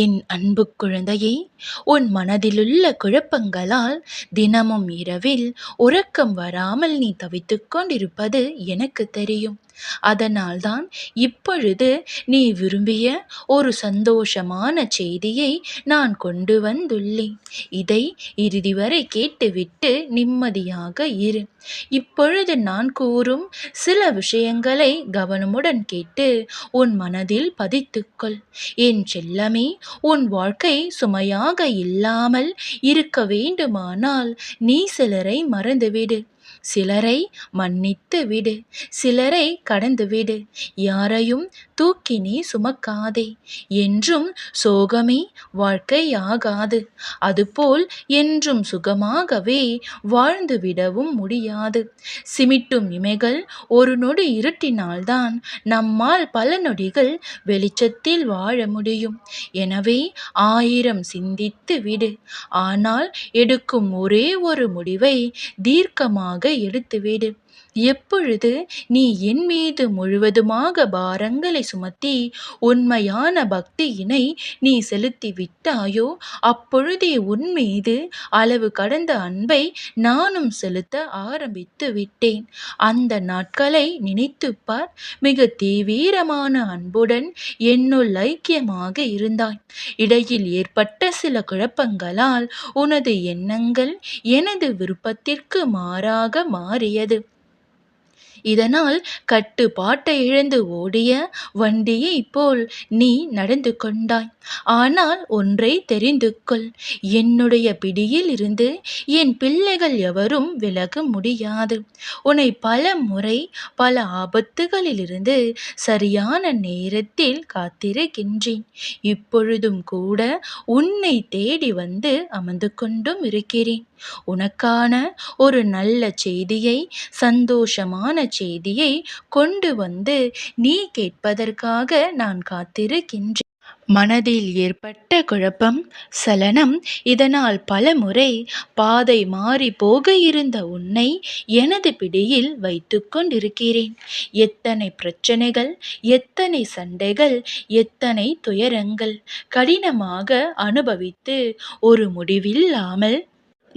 என் அன்பு குழந்தையே உன் மனதிலுள்ள குழப்பங்களால் தினமும் இரவில் உறக்கம் வராமல் நீ தவித்துக் கொண்டிருப்பது எனக்கு தெரியும். அதனால்தான் இப்பொழுது நீ விரும்பிய ஒரு சந்தோஷமான செய்தியை நான் கொண்டு வந்துள்ளேன். இதை இறுதி வரை கேட்டுவிட்டு நிம்மதியாக இரு. இப்பொழுது நான் கூறும் சில விஷயங்களை கவனமுடன் கேட்டு உன் மனதில் பதித்துக்கொள் என் செல்லமே உன் வாழ்க்கை சுமையாக இல்லாமல் இருக்க வேண்டுமானால் நீ சிலரை மறந்துவிடு. சிலரை மன்னித்து விடு சிலரை கடந்து விடு. யாரையும் தூக்கி நீ சுமக்காதே. என்றும் சோகமே வாழ்க்கையாகாது. அதுபோல் என்றும் சுகமாகவே வாழ்ந்து விடவும் முடியாது. சிமிட்டும் இமைகள் ஒரு நொடி இருட்டினால்தான் நம்மால் பல நொடிகள் வெளிச்சத்தில் வாழ முடியும். எனவே ஆயிரம் சிந்தித்து விடு. ஆனால் எடுக்கும் ஒரே ஒரு முடிவை தீர்க்கமாக எடுத்து வீடு. எப்பொழுது நீ என் மீது முழுவதுமாக பாரங்களை சுமத்தி உண்மையான பக்தியினை நீ செலுத்தி விட்டாயோ அப்பொழுதே உன் மீது அளவு கடந்த அன்பை நானும் செலுத்த ஆரம்பித்து விட்டேன். அந்த நாட்களை நினைத்துப்பார். மிக தீவிரமான அன்புடன் என்னுள் ஐக்கியமாக இருந்தாய். இடையில் ஏற்பட்ட சில குழப்பங்களால் உனது எண்ணங்கள் எனது விருப்பத்திற்கு மாறாக மாறியது. இதனால் கட்டுப்பாட்டை இழந்து ஓடிய வண்டியைப் போல் நீ நடந்து கொண்டாய். ஆனால் ஒன்றை தெரிந்து கொள். என்னுடைய பிடியில் இருந்து என் பிள்ளைகள் எவரும் விலக முடியாது. உன்னை பல முறை பல ஆபத்துகளிலிருந்து சரியான நேரத்தில் காத்திருக்கின்றேன். இப்பொழுதும் கூட உன்னை தேடி வந்து அமர்ந்து கொண்டும் இருக்கிறேன். உனக்கான ஒரு நல்ல செய்தியை சந்தோஷமான செய்தியை கொண்டு வந்து நீ கேட்பதற்காக நான் காத்திருக்கின்றேன். மனதில் ஏற்பட்ட குழப்பம் சலனம் இதனால் பலமுறை பாதை மாறி போக இருந்த உன்னை எனது பிடியில் வைத்து கொண்டிருக்கிறேன். எத்தனை பிரச்சனைகள் எத்தனை சண்டைகள் எத்தனை துயரங்கள் கடினமாக அனுபவித்து ஒரு முடிவில்லாமல்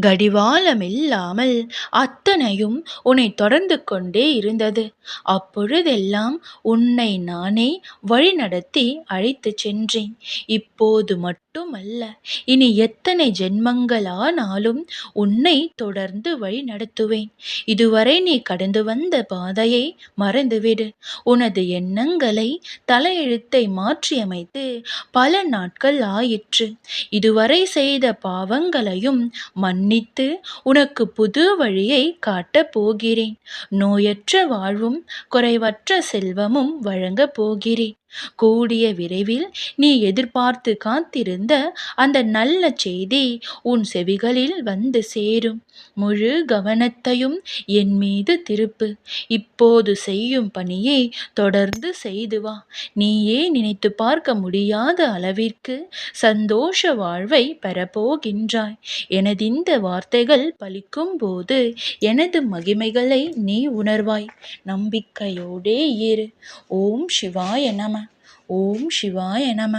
கடிவாளமில்லாமல் அத்தனையும் உன்னை தொடர்ந்து கொண்டே இருந்தது. அப்பொழுதெல்லாம் உன்னை நானே வழிநடத்தி அழைத்துச் சென்றேன். இப்போது மட்டும் மட்டுமல்ல இனி எத்தனை ஜென்மங்களானாலும் உன்னை தொடர்ந்து வழி நடத்துவேன். இதுவரை நீ கடந்து வந்த பாதையை மறந்துவிடு. உனது எண்ணங்களை தலையெழுத்தை மாற்றியமைத்து பல நாட்கள் ஆயிற்று. இதுவரை செய்த பாவங்களையும் மன்னித்து உனக்கு புது வழியை காட்டப் போகிறேன். நோயற்ற வாழ்வும் குறைவற்ற செல்வமும் வழங்கப் போகிறேன். கூடிய விரைவில் நீ எதிர்பார்த்து காத்திருந்த அந்த நல்ல செய்தி உன் செவிகளில் வந்து சேரும். முழு கவனத்தையும் என் மீது திருப்பு. இப்போது செய்யும் பணியை தொடர்ந்து செய்து வா. நீயே நினைத்து பார்க்க முடியாத அளவிற்கு சந்தோஷ வாழ்வை பெறப்போகின்றாய். எனது இந்த வார்த்தைகள் பலிக்கும் போது எனது மகிமைகளை நீ உணர்வாய். நம்பிக்கையோடே இரு. ஓம் சிவாய நம. ஓம் சிவாய நம